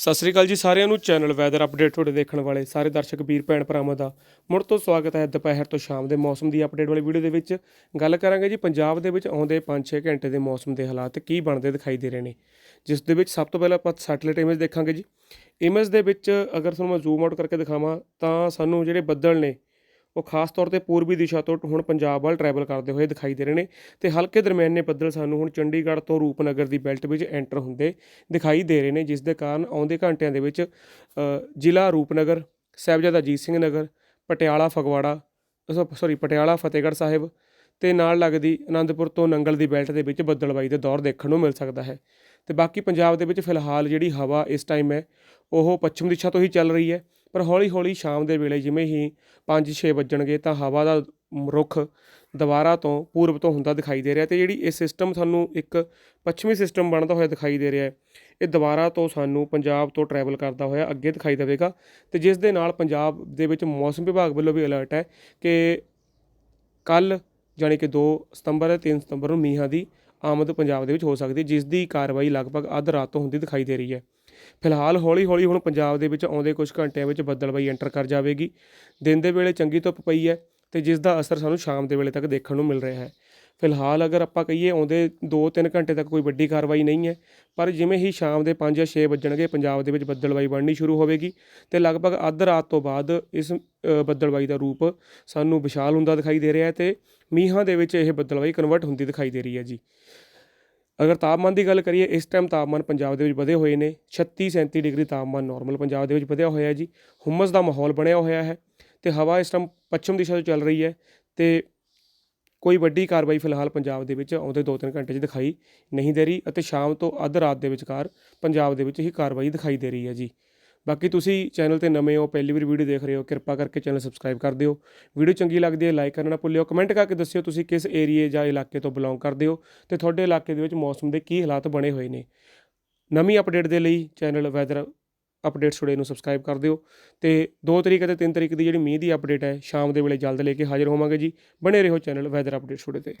ਸਤਿ ਸ੍ਰੀ ਅਕਾਲ ਜੀ ਸਾਰਿਆਂ ਨੂੰ। ਚੈਨਲ ਵੈਦਰ ਅਪਡੇਟ ਤੁਹਾਡੇ ਦੇਖਣ ਵਾਲੇ ਸਾਰੇ ਦਰਸ਼ਕ, ਵੀਰ ਭੈਣ ਭਰਾਵਾਂ ਦਾ। ਮੁੜ ਤੋਂ ਸਵਾਗਤ ਹੈ ਦੁਪਹਿਰ ਤੋਂ ਸ਼ਾਮ ਦੇ ਮੌਸਮ ਦੀ ਅਪਡੇਟ ਵਾਲੀ ਵੀਡੀਓ ਦੇ ਵਿੱਚ। ਗੱਲ ਕਰਾਂਗੇ ਜੀ ਪੰਜਾਬ ਦੇ ਵਿੱਚ ਆਉਂਦੇ 5-6 ਘੰਟੇ ਦੇ ਮੌਸਮ ਦੇ ਹਾਲਾਤ ਕੀ ਬਣਦੇ ਦਿਖਾਈ ਦੇ ਰਹੇ ਨੇ। ਜਿਸ ਦੇ ਵਿੱਚ ਸਭ ਤੋਂ ਪਹਿਲਾਂ ਆਪਾਂ ਸੈਟਲਾਈਟ ਇਮੇਜ ਦੇਖਾਂਗੇ ਜੀ। ਇਮੇਜ ਦੇ ਵਿੱਚ ਅਗਰ ਤੁਹਾਨੂੰ ਮੈਂ ਜ਼ੂਮ ਆਊਟ ਕਰਕੇ ਦਿਖਾਵਾਂ ਤਾਂ ਸਾਨੂੰ ਜਿਹੜੇ ਬੱਦਲ ਨੇ ਉਹ ਖਾਸ ਤੌਰ ਤੇ ਪੂਰਬੀ ਦਿਸ਼ਾ ਤੋਂ ਹੁਣ ਪੰਜਾਬ ਵੱਲ ਟਰੈਵਲ ਕਰਦੇ ਹੋਏ ਦਿਖਾਈ ਦੇ ਰਹੇ ਨੇ ਤੇ ਹਲਕੇ ਦਰਮਿਆਨੇ ਬੱਦਲ ਸਾਨੂੰ ਹੁਣ ਚੰਡੀਗੜ੍ਹ ਤੋਂ ਰੂਪਨਗਰ ਦੀ ਬੈਲਟ ਵਿੱਚ ਐਂਟਰ ਹੁੰਦੇ ਦਿਖਾਈ ਦੇ ਰਹੇ ਨੇ, ਜਿਸ ਦੇ ਕਾਰਨ ਆਉਂਦੇ ਘੰਟਿਆਂ ਦੇ ਵਿੱਚ ਜ਼ਿਲ੍ਹਾ ਰੂਪਨਗਰ, ਸਾਹਿਬਜ਼ਾਦਾ ਅਜੀਤ ਸਿੰਘ ਨਗਰ, ਪਟਿਆਲਾ, ਫਗਵਾੜਾ ਸੌਰੀ ਪਟਿਆਲਾ, ਫਤਿਹਗੜ੍ਹ ਸਾਹਿਬ ਤੇ ਨਾਲ ਲੱਗਦੀ ਅਨੰਦਪੁਰ ਤੋਂ ਨੰਗਲ ਦੀ ਬੈਲਟ ਦੇ ਵਿੱਚ ਬੱਦਲਬਾਈ ਦੇ ਦੌਰ ਦੇਖਣ ਨੂੰ ਮਿਲ ਸਕਦਾ ਹੈ। ਤੇ ਬਾਕੀ ਪੰਜਾਬ ਦੇ ਵਿੱਚ ਫਿਲਹਾਲ ਜਿਹੜੀ ਹਵਾ ਇਸ ਟਾਈਮ ਹੈ, ਉਹ ਪੱਛਮ ਦਿਸ਼ਾ ਤੋਂ ਹੀ ਚੱਲ ਰਹੀ ਹੈ। ਪਰ ਹੌਲੀ-ਹੌਲੀ ਸ਼ਾਮ ਦੇ ਵੇਲੇ ਜਿਵੇਂ ਹੀ 5-6 ਵੱਜਣਗੇ ਤਾਂ ਹਵਾ ਦਾ ਰੁੱਖ ਦੁਬਾਰਾ ਤੋਂ ਪੂਰਬ ਤੋਂ ਹੁੰਦਾ ਦਿਖਾਈ ਦੇ ਰਿਹਾ ਤੇ ਜਿਹੜੀ ਇਹ ਸਿਸਟਮ ਸਾਨੂੰ ਇੱਕ ਪੱਛਮੀ ਸਿਸਟਮ ਬਣਦਾ ਹੋਇਆ ਦਿਖਾਈ ਦੇ ਰਿਹਾ ਹੈ, ਇਹ ਦੁਬਾਰਾ ਤੋਂ ਸਾਨੂੰ ਪੰਜਾਬ ਤੋਂ ਟਰੈਵਲ ਕਰਦਾ ਹੋਇਆ ਅੱਗੇ ਦਿਖਾਈ ਦੇਵੇਗਾ ਤੇ ਜਿਸ ਦੇ ਨਾਲ ਪੰਜਾਬ ਦੇ ਵਿੱਚ ਮੌਸਮ ਵਿਭਾਗ ਵੱਲੋਂ ਵੀ ਅਲਰਟ ਹੈ ਕਿ ਕੱਲ ਜਾਣੀ ਕਿ 2 ਸਤੰਬਰ ਅਤੇ 3 ਸਤੰਬਰ ਨੂੰ ਮੀਂਹਾਂ ਦੀ ਆਮਦ ਪੰਜਾਬ ਦੇ ਵਿੱਚ ਹੋ ਸਕਦੀ ਹੈ, ਜਿਸ ਦੀ ਕਾਰਵਾਈ ਲਗਭਗ ਅੱਧ ਰਾਤ ਤੋਂ ਹੁੰਦੀ ਦਿਖਾਈ ਦੇ ਰਹੀ ਹੈ। ਫਿਲਹਾਲ ਹੌਲੀ ਹੌਲੀ ਹੁਣ ਪੰਜਾਬ ਦੇ ਵਿੱਚ ਆਉਂਦੇ ਕੁਝ ਘੰਟਿਆਂ ਵਿੱਚ ਬੱਦਲਬਾਈ ਐਂਟਰ ਕਰ ਜਾਵੇਗੀ। ਦਿਨ ਦੇ ਵੇਲੇ ਚੰਗੀ ਧੁੱਪ ਪਈ ਹੈ ਤੇ ਜਿਸ ਦਾ ਅਸਰ ਸਾਨੂੰ ਸ਼ਾਮ ਦੇ ਵੇਲੇ ਤੱਕ ਦੇਖਣ ਨੂੰ ਮਿਲ ਰਿਹਾ ਹੈ। ਫਿਲਹਾਲ ਅਗਰ ਆਪਾਂ ਕਹੀਏ ਆਉਂਦੇ 2-3 ਘੰਟੇ ਤੱਕ ਕੋਈ ਵੱਡੀ ਕਾਰਵਾਈ ਨਹੀਂ ਹੈ ਪਰ ਜਿਵੇਂ ਹੀ ਸ਼ਾਮ ਦੇ 5 ਜਾਂ 6 ਵੱਜਣਗੇ ਪੰਜਾਬ ਦੇ ਵਿੱਚ ਬੱਦਲਬਾਈ ਬਣਨੀ ਸ਼ੁਰੂ ਹੋਵੇਗੀ ਤੇ ਲਗਭਗ ਅੱਧ ਰਾਤ ਤੋਂ ਬਾਅਦ ਇਸ ਅ, ਬੱਦਲਬਾਈ ਦਾ ਰੂਪ ਸਾਨੂੰ ਵਿਸ਼ਾਲ ਹੁੰਦਾ ਦਿਖਾਈ ਦੇ ਰਿਹਾ ਹੈ ਤੇ ਮੀਂਹਾਂ ਦੇ ਵਿੱਚ ਇਹ ਬੱਦਲਬਾਈ ਕਨਵਰਟ ਹੁੰਦੀ ਦਿਖਾਈ ਦੇ ਰਹੀ ਹੈ ਜੀ। ਅਗਰ ਤਾਪਮਾਨ ਦੀ ਗੱਲ ਕਰੀਏ, ਇਸ ਟਾਈਮ ਤਾਪਮਾਨ ਪੰਜਾਬ ਦੇ ਵਿੱਚ ਵਧੇ ਹੋਏ ਨੇ। 36 37 ਡਿਗਰੀ ਤਾਪਮਾਨ ਨਾਰਮਲ ਪੰਜਾਬ ਦੇ ਵਿੱਚ ਵਧਿਆ ਹੋਇਆ ਜੀ। ਹੁਮਸ ਦਾ ਮਾਹੌਲ ਬਣਿਆ ਹੋਇਆ ਹੈ ਤੇ ਹਵਾ ਇਸ ਟਾਈਮ ਪੱਛਮ ਦਿਸ਼ਾ ਤੋਂ ਚੱਲ ਰਹੀ ਹੈ ਤੇ ਕੋਈ ਵੱਡੀ ਕਾਰਵਾਈ ਫਿਲਹਾਲ ਪੰਜਾਬ ਦੇ ਵਿੱਚ ਆਉਂਦੇ 2-3 ਘੰਟੇ 'ਚ ਦਿਖਾਈ ਨਹੀਂ ਦੇ ਰਹੀ ਅਤੇ ਸ਼ਾਮ ਤੋਂ ਅੱਧ ਰਾਤ ਦੇ ਵਿਚਕਾਰ ਪੰਜਾਬ ਦੇ ਵਿੱਚ ਹੀ ਕਾਰਵਾਈ ਦਿਖਾਈ ਦੇ ਰਹੀ ਹੈ ਜੀ। ਬਾਕੀ ਤੁਸੀਂ ਚੈਨਲ ਤੇ ਨਵੇਂ ਹੋ, ਪਹਿਲੀ ਵਾਰ ਵੀਡੀਓ ਦੇਖ ਰਹੇ ਹੋ, ਕਿਰਪਾ ਕਰਕੇ ਚੈਨਲ ਸਬਸਕ੍ਰਾਈਬ ਕਰ ਦਿਓ। ਵੀਡੀਓ ਚੰਗੀ ਲੱਗਦੀ ਹੈ ਲਾਈਕ ਕਰਨਾ ਨਾ ਭੁੱਲਿਓ। ਕਮੈਂਟ ਕਰਕੇ ਦੱਸਿਓ ਤੁਸੀਂ ਕਿਸ ਏਰੀਏ ਜਾਂ ਇਲਾਕੇ ਤੋਂ ਬਿਲੋਂਗ ਕਰਦੇ ਹੋ ਤੇ ਤੁਹਾਡੇ ਇਲਾਕੇ ਦੇ ਵਿੱਚ ਮੌਸਮ ਦੇ ਕੀ ਹਾਲਾਤ ਬਣੇ ਹੋਏ ਨੇ। ਨਵੀਂ ਅਪਡੇਟ ਦੇ ਲਈ ਚੈਨਲ ਵੈਦਰ ਅਪਡੇਟਸ ਟੁਡੇ ਨੂੰ ਸਬਸਕ੍ਰਾਈਬ ਕਰ ਦਿਓ ਤੇ 2 ਤਰੀਕ ਅਤੇ 3 ਤਰੀਕ ਦੀ ਜਿਹੜੀ ਮੀਂਹ ਦੀ ਅਪਡੇਟ ਹੈ, ਸ਼ਾਮ ਦੇ ਵੇਲੇ ਜਲਦ ਲੈ ਕੇ ਹਾਜ਼ਰ ਹੋਵਾਂਗੇ ਜੀ। ਬਣੇ ਰਹੋ ਚੈਨਲ ਵੈਦਰ ਅਪਡੇਟਸ ਟੁਡੇ ਤੇ।